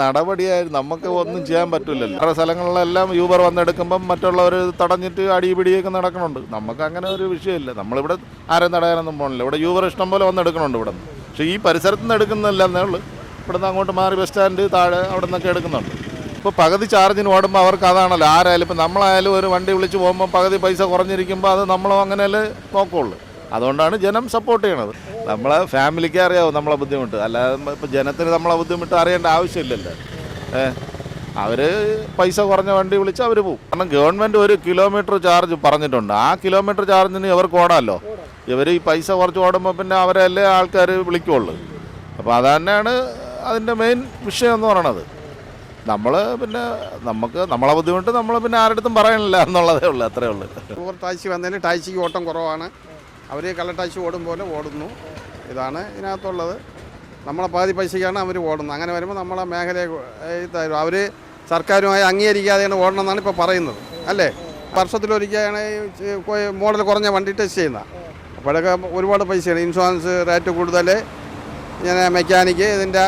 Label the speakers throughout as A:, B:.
A: നടപടിയായി നമുക്ക് ഒന്നും ചെയ്യാൻ പറ്റില്ലല്ലോ. വേറെ സ്ഥലങ്ങളിലെല്ലാം യൂബർ വന്നെടുക്കുമ്പം മറ്റുള്ളവർ തടഞ്ഞിട്ട് അടിപിടിയൊക്കെ നടക്കണുണ്ട്. നമുക്ക് അങ്ങനെ ഒരു വിഷയമില്ല. നമ്മളിവിടെ ആരും തടയാനൊന്നും പോകണില്ല ഇവിടെ യൂബർ ഇഷ്ടം പോലെ വന്നെടുക്കണുണ്ട് ഇവിടെ നിന്ന് പക്ഷേ ഈ പരിസരത്ത് നിന്ന് എടുക്കുന്നില്ല എന്നേ ഉള്ളൂ. ഇവിടെ നിന്ന് അങ്ങോട്ട് മാറി ബസ് സ്റ്റാൻഡ് താഴെ അവിടെ നിന്നൊക്കെ എടുക്കുന്നുണ്ട്. ഇപ്പോൾ പകുതി ചാർജിന് ഓടുമ്പോൾ അവർക്ക് അതാണല്ലോ. ആരായാലും ഇപ്പം നമ്മളായാലും ഒരു വണ്ടി വിളിച്ച് പോകുമ്പോൾ പകുതി പൈസ കുറഞ്ഞിരിക്കുമ്പോൾ അത് നമ്മളും അങ്ങനെയല്ലേ നോക്കുള്ളൂ. അതുകൊണ്ടാണ് ജനം സപ്പോർട്ട് ചെയ്യണത്. നമ്മളെ ഫാമിലിക്ക് അറിയാവും നമ്മളെ ബുദ്ധിമുട്ട്. അല്ലാതെ ഇപ്പം ജനത്തിന് നമ്മളെ ബുദ്ധിമുട്ട് അറിയേണ്ട ആവശ്യമില്ലല്ലോ. ഏ? അവർ പൈസ കുറഞ്ഞ വണ്ടി വിളിച്ച് അവർ പോകും കാരണം ഗവൺമെന്റ് ഒരു കിലോമീറ്റർ ചാർജ് പറഞ്ഞിട്ടുണ്ട്. ആ കിലോമീറ്റർ ചാർജിന് ഇവർക്ക് ഓടാമല്ലോ ഇവർ ഈ പൈസ കുറച്ച് ഓടുമ്പോൾ പിന്നെ അവരല്ലേ ആൾക്കാർ വിളിക്കുള്ളൂ. അപ്പോൾ അത് തന്നെയാണ് അതിന്റെ മെയിൻ വിഷയം എന്ന് പറയണത്. നമ്മൾ പിന്നെ നമുക്ക് നമ്മളെ ബുദ്ധിമുട്ട് നമ്മൾ പിന്നെ ആരുടെ അടുത്തും പറയണില്ല എന്നുള്ളതേ ഉള്ളൂ അത്രേ ഉള്ളൂ.
B: ടാക്സി വന്നതിന് ടാക്സിക്ക് ഓട്ടം കുറവാണ്. അവർ കള്ള ടാക്സി ഓടും പോലെ ഓടുന്നു. ഇതാണ് ഇതിനകത്തുള്ളത്. നമ്മളെ പാതി പൈസയ്ക്കാണ് അവർ ഓടുന്നത്. അങ്ങനെ വരുമ്പോൾ നമ്മളെ മേഖലയെ തരും അവർ സർക്കാരുമായി അംഗീകരിക്കാതെയാണ് ഓടണമെന്നാണ് ഇപ്പോൾ പറയുന്നത്. അല്ലേ? വർഷത്തിലൊരിക്കലാണ് മോഡൽ കുറഞ്ഞ വണ്ടി ടെസ്റ്റ് ചെയ്യുന്നത് അപ്പോഴൊക്കെ ഒരുപാട് പൈസയാണ്. ഇൻഷുറൻസ് റേറ്റ് കൂടുതൽ ഇങ്ങനെ മെക്കാനിക്ക് ഇതിന്റെ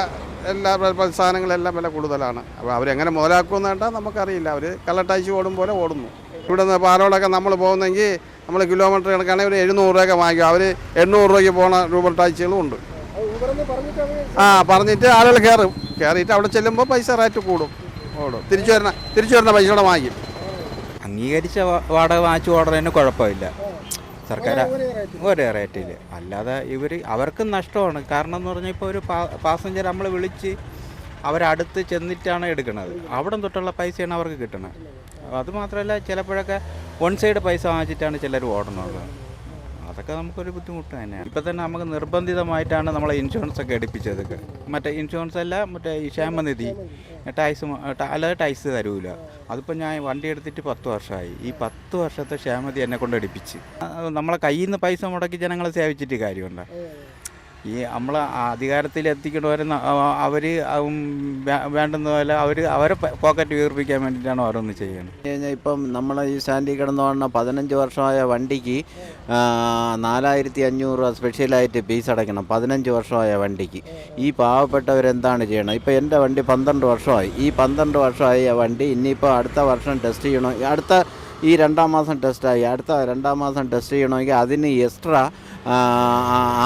B: എല്ലാ സാധനങ്ങളെല്ലാം വില കൂടുതലാണ്. അപ്പോൾ അവരെങ്ങനെ മുതലാക്കുമെന്ന് കേട്ടാൽ നമുക്കറിയില്ല. അവർ കള്ളട്ടാഴ്ച ഓടും പോലെ ഓടുന്നു. ഇവിടെ നിന്ന് പാലോടൊക്കെ നമ്മൾ പോകുന്നെങ്കിൽ നമ്മൾ കിലോമീറ്റർ കണക്കാണെങ്കിൽ ഒരു എഴുന്നൂറ് രൂപയൊക്കെ വാങ്ങിക്കും. അവർ എണ്ണൂറ് രൂപയ്ക്ക് പോണ രൂപ ടാക്സികളും ഉണ്ട്. ആ പറഞ്ഞിട്ട് ആളുകൾ കയറും. കയറിയിട്ട് അവിടെ ചെല്ലുമ്പോൾ പൈസ റേറ്റ് കൂടും. ഓടും. തിരിച്ചു വരുന്ന തിരിച്ചു വരുന്ന പൈസ കൂടെ വാങ്ങിക്കും.
C: അംഗീകരിച്ച വാടക വാങ്ങിച്ചു ഓടുന്നതിന് കുഴപ്പമില്ല. സർക്കാർ ഒരേ റേറ്റിൽ അല്ലാതെ ഇവർ അവർക്കും നഷ്ടമാണ്. കാരണം എന്ന് പറഞ്ഞാൽ ഇപ്പോൾ ഒരു പാസഞ്ചർ നമ്മൾ വിളിച്ച് അവരടുത്ത് ചെന്നിട്ടാണ് എടുക്കുന്നത് അവിടെ തൊട്ടുള്ള പൈസയാണ് അവർക്ക് കിട്ടുന്നത് അത് മാത്രമല്ല ചിലപ്പോഴൊക്കെ വൺ സൈഡ് പൈസ വാങ്ങിച്ചിട്ടാണ് ചിലർ ഓടുന്നത്. അതൊക്കെ നമുക്കൊരു ബുദ്ധിമുട്ട് തന്നെയാണ്. ഇപ്പം തന്നെ നമുക്ക് നിർബന്ധിതമായിട്ടാണ് നമ്മളെ ഇൻഷുറൻസ് ഒക്കെ എടുപ്പിച്ചത്. മറ്റേ ഇൻഷുറൻസ് അല്ല മറ്റേ ഈ ക്ഷേമനിധി ടാക്സ് അല്ലാതെ ടാക്സ് തരൂല. അതിപ്പോൾ ഞാൻ വണ്ടി എടുത്തിട്ട് പത്ത് വർഷമായി. ഈ പത്ത് വർഷത്തെ ക്ഷേമനിധി എന്നെ കൊണ്ട് എടുപ്പിച്ച്. നമ്മളെ കയ്യിൽ നിന്ന് പൈസ മുടക്കി ജനങ്ങളെ സേവിച്ചിട്ട് കാര്യമുണ്ടോ? ഈ നമ്മൾ അധികാരത്തിൽ എത്തിക്കണവരെ അവർ വേണ്ടുന്ന പോലെ അവർ അവരെ പോക്കറ്റ് വീർപ്പിക്കാൻ വേണ്ടിയിട്ടാണ് ഓരോന്ന് ചെയ്യുന്നത്.
D: കഴിഞ്ഞാൽ ഇപ്പം നമ്മൾ ഈ സ്റ്റാൻഡിൽ കിടന്നു പറഞ്ഞ പതിനഞ്ച് വർഷമായ വണ്ടിക്ക് നാലായിരത്തി അഞ്ഞൂറ് സ്പെഷ്യലായിട്ട് ഫീസ് അടയ്ക്കണം പതിനഞ്ച് വർഷമായ വണ്ടിക്ക്. ഈ പാവപ്പെട്ടവരെന്താണ് ചെയ്യണം? ഇപ്പോൾ എന്റെ വണ്ടി പന്ത്രണ്ട് വർഷമായി. ഈ പന്ത്രണ്ട് വർഷമായ വണ്ടി ഇനിയിപ്പോൾ അടുത്ത വർഷം ടെസ്റ്റ് ചെയ്യണം? അടുത്ത ഈ രണ്ടാം മാസം ടെസ്റ്റായി. അടുത്ത രണ്ടാം മാസം ടെസ്റ്റ് ചെയ്യണമെങ്കിൽ അതിന് എക്സ്ട്രാ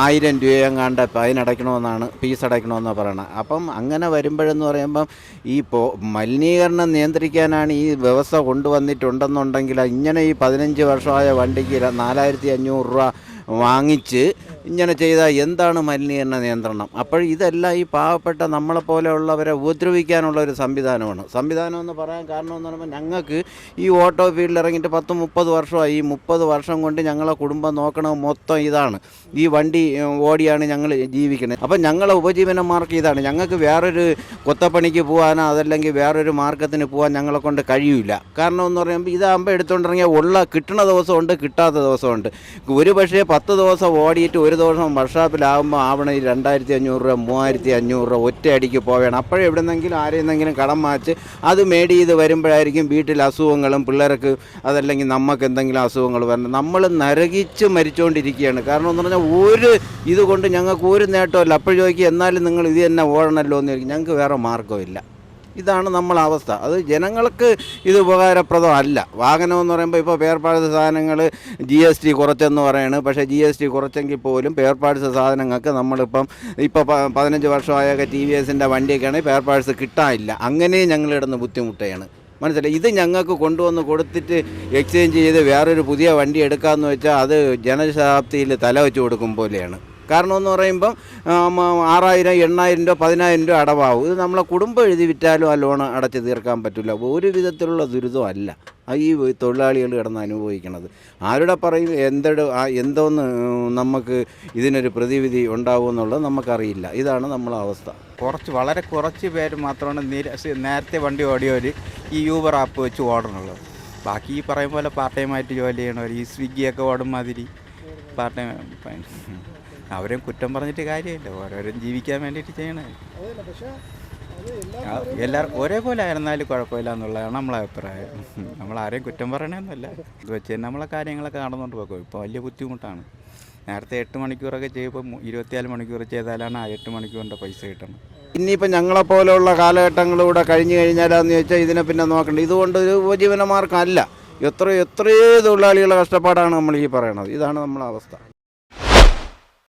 D: ആയിരം രൂപയെങ്ങാണ്ട് ഫൈൻ അടയ്ക്കണമെന്നാണ് ഫീസ് അടയ്ക്കണമെന്നാണ് പറയണത് അപ്പം അങ്ങനെ വരുമ്പോഴെന്ന് പറയുമ്പം ഈ പോ മലിനീകരണം നിയന്ത്രിക്കാനാണ് ഈ വ്യവസ്ഥ കൊണ്ടുവന്നിട്ടുണ്ടെന്നുണ്ടെങ്കിൽ ഇങ്ങനെ ഈ പതിനഞ്ച് വർഷമായ വണ്ടിക്ക് നാലായിരത്തി അഞ്ഞൂറ് രൂപ വാങ്ങിച്ച് ഇങ്ങനെ ചെയ്താൽ എന്താണ് മലിനീകരണ നിയന്ത്രണം? അപ്പോൾ ഇതെല്ലാം ഈ പാവപ്പെട്ട നമ്മളെപ്പോലെയുള്ളവരെ ഉപദ്രവിക്കാനുള്ള ഒരു സംവിധാനമാണ്. സംവിധാനം എന്ന് പറയാൻ കാരണം എന്ന് പറയുമ്പോൾ ഞങ്ങൾക്ക് ഈ ഓട്ടോ ഫീൽഡിൽ ഇറങ്ങിയിട്ട് പത്ത് മുപ്പത് വർഷമായി. ഈ മുപ്പത് വർഷം കൊണ്ട് ഞങ്ങളെ കുടുംബം നോക്കണത് മൊത്തം ഇതാണ്. ഈ വണ്ടി ഓടിയാണ് ഞങ്ങൾ ജീവിക്കുന്നത്. അപ്പം ഞങ്ങളെ ഉപജീവന മാർഗം ഇതാണ്. ഞങ്ങൾക്ക് വേറൊരു കൊത്തപ്പണിക്ക് പോകാനോ അതല്ലെങ്കിൽ വേറൊരു മാർഗത്തിന് പോകാൻ ഞങ്ങളെ കൊണ്ട് കഴിയില്ല കാരണം എന്ന് പറയുമ്പോൾ ഇതാകുമ്പോൾ എടുത്തുകൊണ്ടിറങ്ങിയാൽ ഉള്ള കിട്ടുന്ന ദിവസമുണ്ട് കിട്ടാത്ത ദിവസമുണ്ട്. ഒരു പക്ഷേ പത്ത് ദിവസം ഓടിയിട്ട് ഒരു ദിവസം വർഷാപ്പിലാകുമ്പോൾ ആവണം ഈ രണ്ടായിരത്തി അഞ്ഞൂറ് രൂപ മൂവായിരത്തി അഞ്ഞൂറ് രൂപ ഒറ്റയടിക്ക് പോവേണം. അപ്പോഴേ എവിടെന്നെങ്കിലും ആരെയെന്നെങ്കിലും കടം വാച്ച് അത് മേടി ചെയ്ത് വരുമ്പോഴായിരിക്കും വീട്ടിൽ അസുഖങ്ങളും പിള്ളേർക്ക് അതല്ലെങ്കിൽ നമുക്ക് എന്തെങ്കിലും അസുഖങ്ങൾ വരണം. നമ്മൾ നരകിച്ച് മരിച്ചുകൊണ്ടിരിക്കുകയാണ് കാരണം എന്ന് പറഞ്ഞാൽ ഒരു ഇതുകൊണ്ട് ഞങ്ങൾക്ക് ഒരു നേട്ടമല്ല അപ്പോൾ ചോദിക്കുക എന്നാലും നിങ്ങൾ ഇത് തന്നെ ഓടണമല്ലോ എന്ന് ഞങ്ങൾക്ക് വേറെ മാർഗമില്ല ഇതാണ് നമ്മളെ അവസ്ഥ. അത് ജനങ്ങൾക്ക് ഇത് ഉപകാരപ്രദമല്ല വാഹനം എന്ന് പറയുമ്പോൾ ഇപ്പോൾ പെയർ പാർട്സ് സാധനങ്ങൾ ജി എസ് ടി കുറച്ചെന്ന് പറയാണ്. പക്ഷേ ജി എസ് ടി കുറച്ചെങ്കിൽ പോലും പെയർ സാധനങ്ങൾക്ക് നമ്മളിപ്പം ഇപ്പോൾ പതിനഞ്ച് വർഷമായൊക്കെ ടി വി എസിന്റെ വണ്ടിയൊക്കെയാണെങ്കിൽ പെയർ പാർട്സ് കിട്ടാനില്ല. അങ്ങനെ ഞങ്ങളിടുന്ന ബുദ്ധിമുട്ടുകയാണ് മനസ്സിലായി? ഇത് ഞങ്ങൾക്ക് കൊണ്ടുവന്ന് കൊടുത്തിട്ട് എക്സ്ചേഞ്ച് ചെയ്ത് വേറൊരു പുതിയ വണ്ടി എടുക്കാമെന്ന് വെച്ചാൽ അത് ജനശതാബ്ദിയിൽ തല വെച്ച് കൊടുക്കും പോലെയാണ്. കാരണം എന്ന് പറയുമ്പം ആറായിരം എണ്ണായിരം രൂപ പതിനായിരം രൂപ അടവാകും ഇത് നമ്മളെ കുടുംബം എഴുതി വിറ്റാലും ആ ലോൺ അടച്ച് തീർക്കാൻ പറ്റില്ല. ഒരു വിധത്തിലുള്ള ദുരിതമല്ല ഈ തൊഴിലാളികൾ കിടന്ന് അനുഭവിക്കണത്. ആരുടെ പറയും എന്തൊരു ആ എന്തോന്ന് നമുക്ക് ഇതിനൊരു പ്രതിവിധി ഉണ്ടാവുമെന്നുള്ളത് നമുക്കറിയില്ല. ഇതാണ് നമ്മളെ അവസ്ഥ.
C: കുറച്ച് വളരെ കുറച്ച് പേര് മാത്രമാണ് നിര- നേരത്തെ വണ്ടി ഓടിയവർ ഈ യൂബർ ആപ്പ് വെച്ച് ഓടണുള്ളത്. ബാക്കി ഈ പറയും പോലെ പാർട്ട് ടൈം ആയിട്ട് ജോലി ചെയ്യണവർ ഈ സ്വിഗ്ഗിയൊക്കെ ഓടും മാതിരി. പാർട്ട് ടൈം അവരെയും കുറ്റം പറഞ്ഞിട്ട് കാര്യമില്ല. ഓരോരും ജീവിക്കാൻ വേണ്ടിയിട്ട് ചെയ്യണേ എല്ലാവർക്കും എല്ലാവരും ഒരേപോലെ ആയിരുന്നാലും കുഴപ്പമില്ല എന്നുള്ളതാണ് നമ്മളെ അഭിപ്രായം. നമ്മൾ ആരെയും കുറ്റം പറയണമെന്നല്ല ഇത് വെച്ച് തന്നെ നമ്മളെ കാര്യങ്ങളൊക്കെ നടന്നുകൊണ്ട് പോകും ഇപ്പോൾ വലിയ ബുദ്ധിമുട്ടാണ്. നേരത്തെ എട്ട് മണിക്കൂറൊക്കെ ചെയ്യുമ്പോൾ ഇരുപത്തിനാല് മണിക്കൂർ ചെയ്താലാണ് ആ എട്ട് മണിക്കൂറിന്റെ പൈസ കിട്ടുന്നത്
D: ഇനിയിപ്പോൾ ഞങ്ങളെപ്പോലെയുള്ള കാലഘട്ടങ്ങളിലൂടെ കഴിഞ്ഞു കഴിഞ്ഞാലാന്ന് ചോദിച്ചാൽ ഇതിനെ പിന്നെ നോക്കണ്ട. ഇതുകൊണ്ട് ഒരു ഉപജീവന മാർഗമല്ല എത്ര എത്രയോ തൊഴിലാളികളുടെ കഷ്ടപ്പാടാണ് നമ്മൾ ഈ പറയണത്. ഇതാണ് നമ്മളെ അവസ്ഥ.